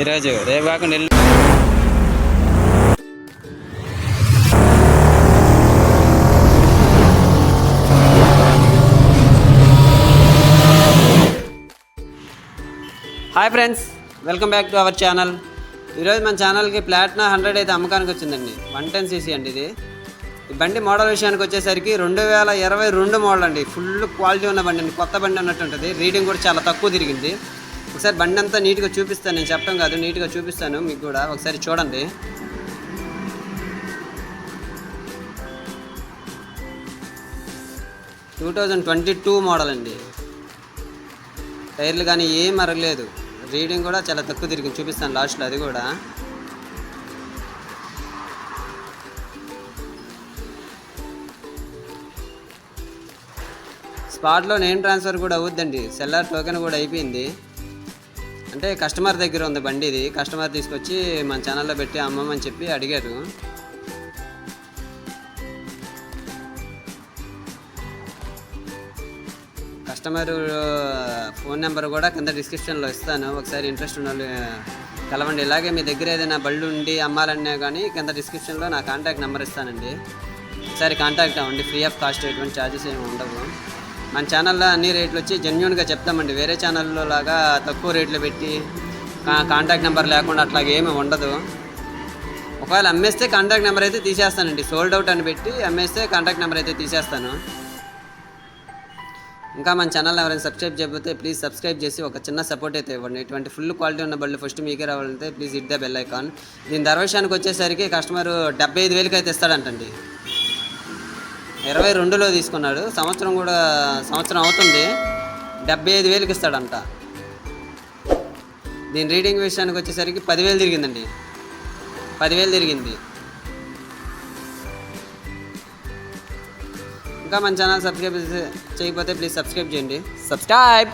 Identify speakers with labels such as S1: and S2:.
S1: ఈరోజు రేపు కాకుండా ఎల్లు hi friends welcome back to our channel. ఈరోజు మన ఛానల్కి ప్లాట్నా హండ్రెడ్ అయితే అమ్మకానికి వచ్చిందండి. వన్ టెన్ సీసీ అండి ఇది. ఈ బండి మోడల్ విషయానికి వచ్చేసరికి రెండు వేల ఇరవై రెండు మోడల్ అండి. ఫుల్ క్వాలిటీ ఉన్న బండి అండి. కొత్త బండి అన్నట్టు ఉంటుంది. రీడింగ్ కూడా చాలా తక్కువ తిరిగింది. ఒకసారి బండి అంతా నీట్గా చూపిస్తాను నేను చెప్పడం కాదు నీట్గా చూపిస్తాను మీకు కూడా. ఒకసారి చూడండి. Two thousand twenty two model అండి. టైర్లు కానీ ఏం మరగలేదు రీడింగ్ కూడా చాలా తక్కువ తిరిగింది. చూపిస్తాను లాస్ట్లో అది కూడా. స్పాట్లో నేమ్ ట్రాన్స్ఫర్ కూడా అవుద్దండి. సెల్లార్ టోకెన్ కూడా అయిపోయింది. అంటే కస్టమర్ దగ్గర ఉంది బండి ఇది. కస్టమర్ తీసుకొచ్చి మన ఛానల్లో పెట్టి అమ్మమని చెప్పి అడిగారు. కస్టమర్ ఫోన్ నెంబర్ కూడా కింద డిస్క్రిప్షన్లో ఇస్తాను. ఒకసారి ఇంట్రెస్ట్ ఉన్న వాళ్ళు కలవండి. ఇలాగే మీ దగ్గర ఏదైనా బళ్ళు ఉండి అమ్మాలన్నా కానీ కింద డిస్క్రిప్షన్లో నా కాంటాక్ట్ నెంబర్ ఇస్తానండి. ఒకసారి కాంటాక్ట్ అవ్వండి. ఫ్రీ ఆఫ్ కాస్ట్ ఎటువంటి ఛార్జెస్ ఏమి ఉండవు. మన ఛానల్లో అన్ని రేట్లు వచ్చి జెన్యున్గా చెప్తామండి. వేరే ఛానల్లో లాగా తక్కువ రేట్లు పెట్టి కాంటాక్ట్ నెంబర్ లేకుండా అట్లాగే ఏమి ఉండదు. ఒకవేళ అమ్మేస్తే కాంటాక్ట్ నెంబర్ అయితే తీసేస్తానండి. సోల్డ్ అవుట్ అని పెట్టి అమ్మేస్తే కాంటాక్ట్ నెంబర్ అయితే తీసేస్తాను. ఇంకా మన ఛానల్ ఎవరైనా సబ్స్క్రైబ్ చేయకపోతే ప్లీజ్ సబ్స్క్రైబ్ చేసి ఒక చిన్న సపోర్ట్ అయితే ఇవ్వండి. ఇటువంటి ఫుల్ క్వాలిటీ ఉన్న బళ్ళు ఫస్ట్ మీకే రావాలంటే please hit the bell icon దీని ధర విషయానికి వచ్చేసరికి కస్టమర్ డెబ్బై ఐదు వేలకి అయితే ఇస్తాడంటండి. ఇరవై రెండులో తీసుకున్నాడు. సంవత్సరం కూడా సంవత్సరం అవుతుంది. డెబ్బై ఐదు వేలకు ఇస్తాడంట. దీని రీడింగ్ విషయానికి వచ్చేసరికి పదివేలు తిరిగిందండి. పదివేలు తిరిగింది. ఇంకా మన ఛానల్ సబ్స్క్రైబ్ చేయకపోతే ప్లీజ్ సబ్స్క్రైబ్ చేయండి. సబ్స్క్రైబ్!